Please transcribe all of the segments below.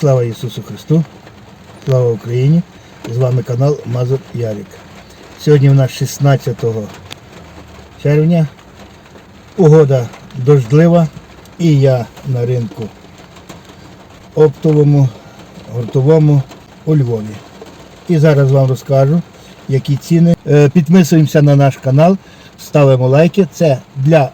Слава Ісусу Христу! Слава Україні! З вами канал Мазур Ярик. Сьогодні у нас 16 червня. Погода дождлива і я на ринку оптовому, гуртовому у Львові. І зараз вам розкажу, які ціни. Е, Підписуємося на наш канал, ставимо лайки. Це для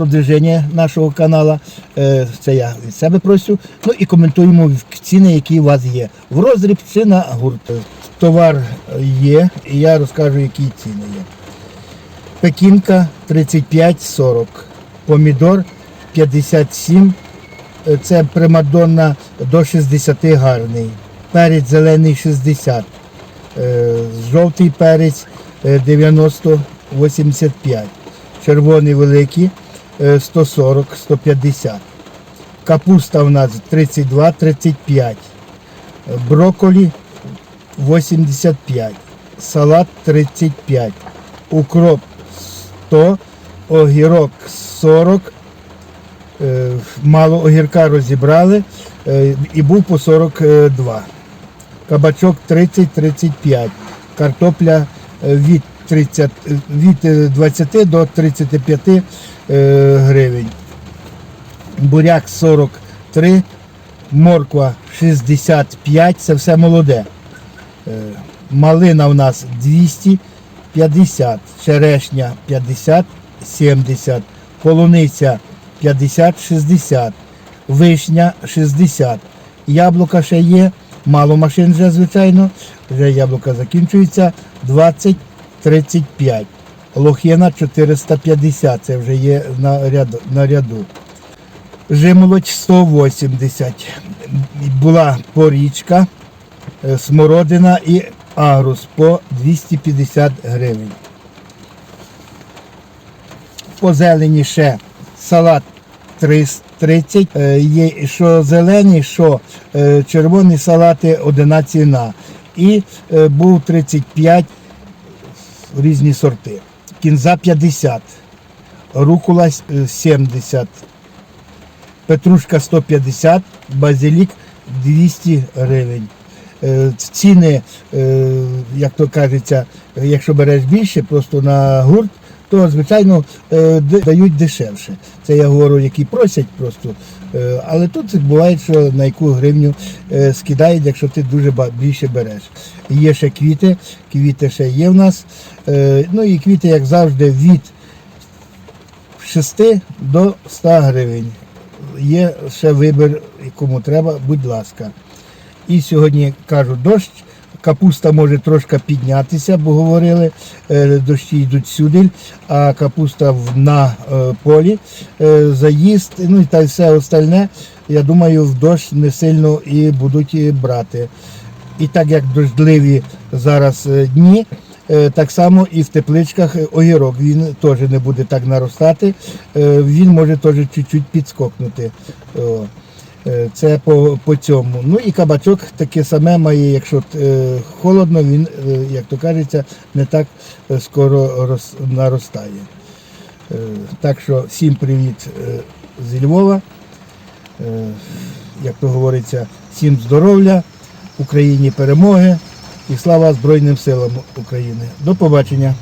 продвиження нашого каналу. Е, Це я від себе просю. Ну і коментуємо ціни, які у вас є. В роздріб чи на гурт. Товар є, і я розкажу, які ціни є. Пекінка 35-40, помідор 57, е, це примадонна до 60 гарний, перець зелений 60, е, жовтий перець е, 90-85, червоний великий 140-150, капуста у нас 32-35, е, брокколі 85, салат 35, укроп 100, огірок 40, е, мало огірка розібрали е, і був по 42. Кабачок 30-35, картопля е, від, 30, е, від е, 20 до 35 е, гривень. Буряк 43, морква 65, це все молоде. Е, Малина у нас 250, черешня 50, 70, полуниця 50, 60, вишня 60, яблука ще є, мало машин вже, звичайно, вже яблука закінчуються 20, 35. Лохина 450, це вже є на ряду. На ряду. Жимолоч 180. Була порічка, е, смородина і агрус по 250 гривень. По зелені ще салат 30, е, є що зелені, що е, червоні салати одна ціна. І був 35 різні сорти. Кінза 50, рукула е, 70, петрушка 150, базилік 200 гривень. Е, Ціни, е, як то кажеться, якщо береш більше, просто на гурт, то звичайно е, дають дешевше. Це я говорю, які просять просто. Е, Але тут буває, що на яку гривню е, скидають, якщо ти дуже більше береш. Є ще квіти, квіти ще є в нас. Ну і квіти, як завжди, від 6 до 100 гривень. Є ще вибір, кому треба, будь ласка. І сьогодні кажу, дощ, капуста може трошки піднятися, бо говорили, е, дощі йдуть сюди, а капуста на е, полі, е, заїзд, ну і та все остальне, я думаю, в дощ не сильно і будуть брати. І так як дождливі зараз дні, так само і в тепличках огірок він теж не буде так наростати, він може теж чуть-чуть підскокнути. Е, Це по, по цьому. Ну і кабачок таке саме має, якщо е, холодно, він, е, як то кажеться, не так е, скоро роз, наростає. Е, так що всім привіт е, зі Львова. Е, як то говориться, всім здоров'я, Україні перемоги і слава Збройним силам України. До побачення.